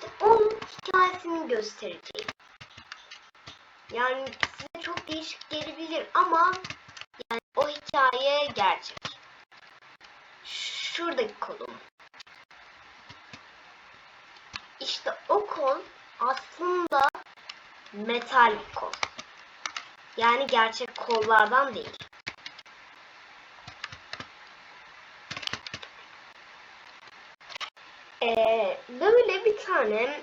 İşte onun hikayesini göstereceğim. Yani size çok değişik gelebilir ama yani o hikaye gerçek. Şuradaki kolum. İşte o kol aslında metal kol. Yani gerçek kollardan değil. Ee, böyle bir tane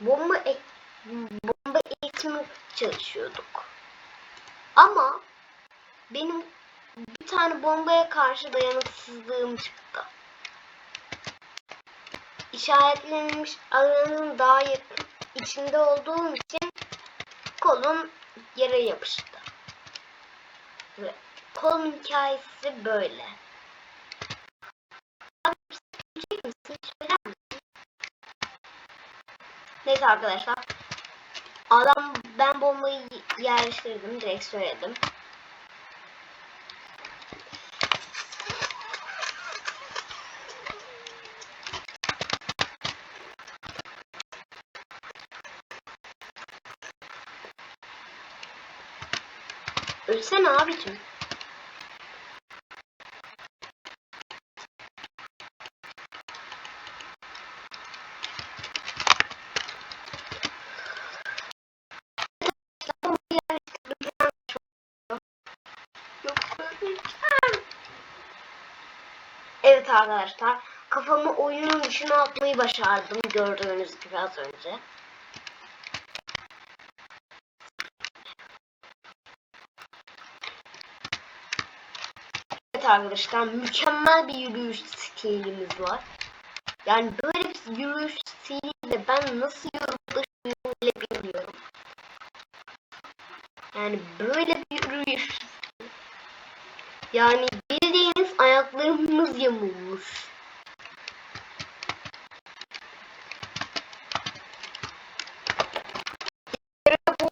bomba ek, bomba eğitimi çalışıyorduk. Ama benim bir tane bombaya karşı dayanıksızlığım çıktı. İşaretlenmiş alanın daha yakın içinde olduğum için kolum yere yapıştı. Ve kolum hikayesi böyle. Abi Neyse arkadaşlar. Adam ben bombayı yerleştirdim. Direkt söyledim. Ölsene abicim. Evet arkadaşlar kafamı oyunun dışına atmayı başardım gördüğünüz gibi az önce. Evet arkadaşlar mükemmel bir yürüyüş stilimiz var. Yani böyle bir yürüyüş stiliyle ben nasıl yolda bile bilmiyorum. Yani böyle bir yürüyüş yani ayaklarımız yamulmuş. Yere doğru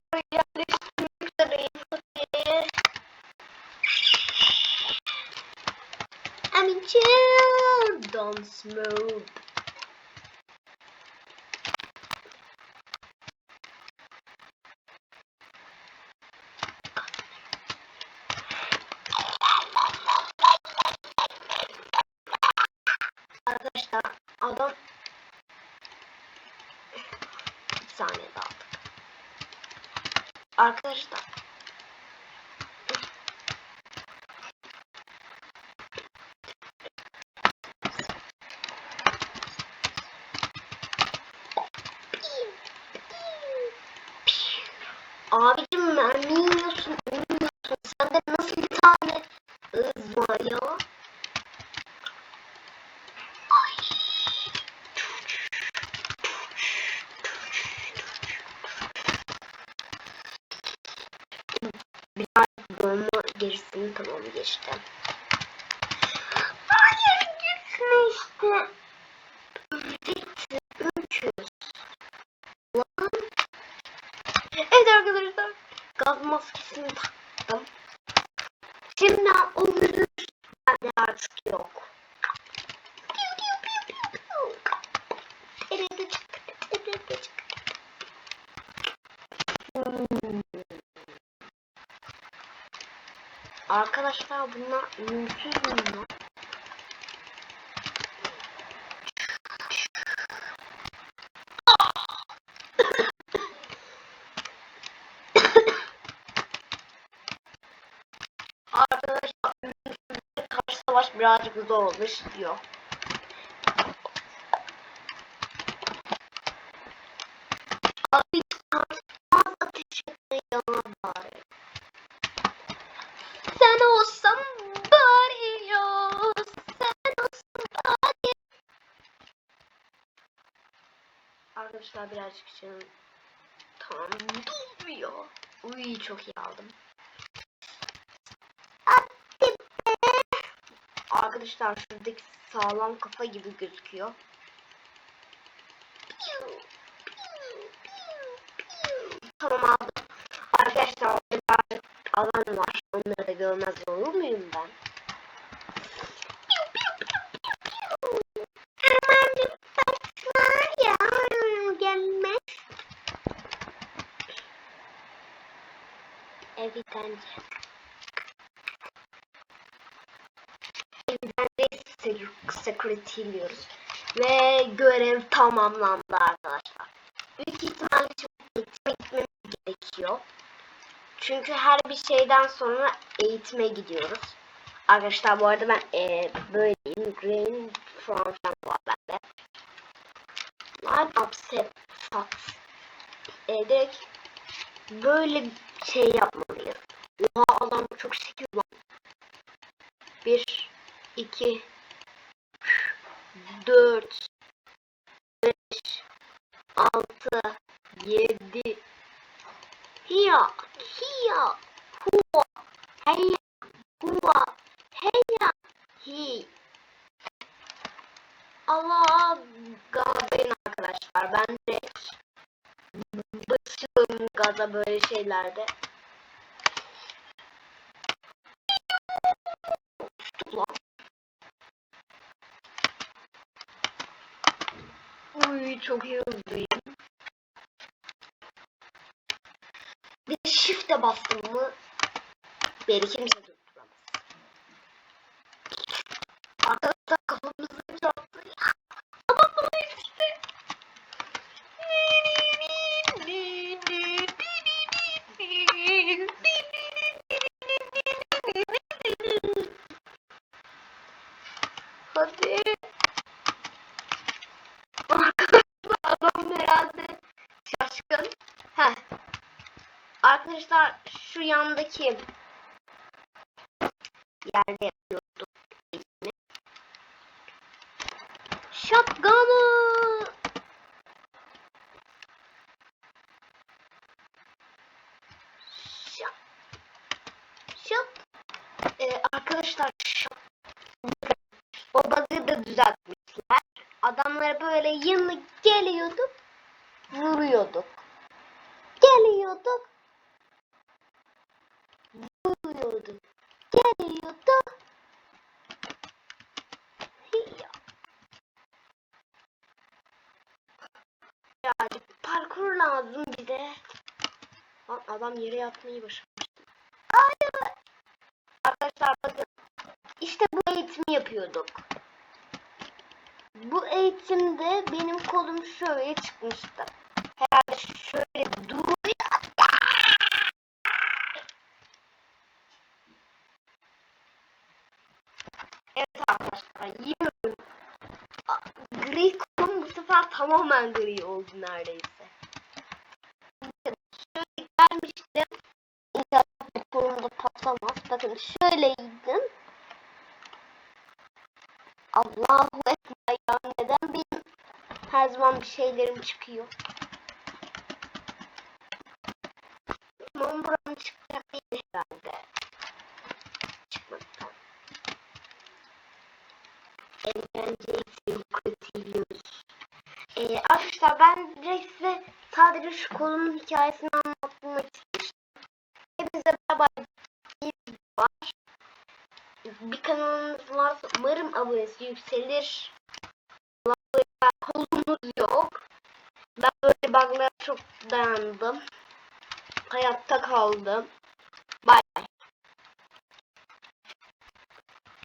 Arkadaşlar adam bir saniye daha aldık. Arkadaşlar Abicim mermi Biraz bomba gerisini tamam geçtim. Hayır gitme işte. Öleceksin. Öküz. Lan. Evet arkadaşlar. Gaz maskesini taktım. Şimdi o virüs bende artık yok. Arkadaşlar bunlar mümkün mü? Arkadaşlar karşı savaş birazcık zor olmuş diyor. Arkadaşlar birazcık canım tam dolmuyor. Uy çok iyi aldım. Arkadaşlar şuradaki sağlam kafa gibi gözüküyor. Tamam aldım. Arkadaşlar alan var. Onları da görmez olur muyum ben? Evidence. Evidence sekretiliyoruz. Ve görev tamamlandı arkadaşlar. Büyük ihtimalle şimdi eğitime gitmemiz gerekiyor. Çünkü her bir şeyden sonra eğitime gidiyoruz. Arkadaşlar bu arada ben e, böyleyim. Green from var bende. Line upset sat. E, direkt böyle bir şey yapmalıyız. Oha adam çok şekil lan. 1 2 4 5 6 7 Hiya hiya huwa heya huwa heya hi Allah gazayın arkadaşlar ben direkt basıyorum gaza böyle şeylerde. Uy çok iyi hızlıyım. Bir de shift'e bastım mı beni kimse tutturamaz. Arkadaşlar Hadi. Arkadaşlar adam herhalde şaşkın. Heh. Arkadaşlar şu yandaki yerde yapıyordum. Shotgun'ı. Shot. Shot. Ee, arkadaşlar shot. O bug'ı da düzeltmişler. Adamlara böyle yanına geliyorduk. Vuruyorduk. Geliyorduk. Vuruyorduk. Geliyorduk. Ya parkur lazım bize. Lan adam yere yatmayı başarmış. Arkadaşlar bakın. İşte bu eğitimi yapıyorduk. Bu eğitimde benim kolum şöyle çıkmıştı. Herhalde şöyle duruyor. Evet arkadaşlar yiyorum. Gri kolum bu sefer tamamen gri oldu neredeyse. Şöyle gelmiştim. İnşallah kolumda patlamaz. Bakın şöyleydim. Allahu Ekber her zaman bir şeylerim çıkıyor. Tamam buranın çıkacak değil herhalde. Çıkmadı. Eğlenceyi sevkutiliyoruz. Ee, arkadaşlar ben direkt size sadece şu kolumun hikayesini anlatmak istemiştim. Hepinize beraber bir video var bir kanalımız varsa umarım abonesi yükselir. Yok. Ben böyle bug'lara çok dayandım. Hayatta kaldım.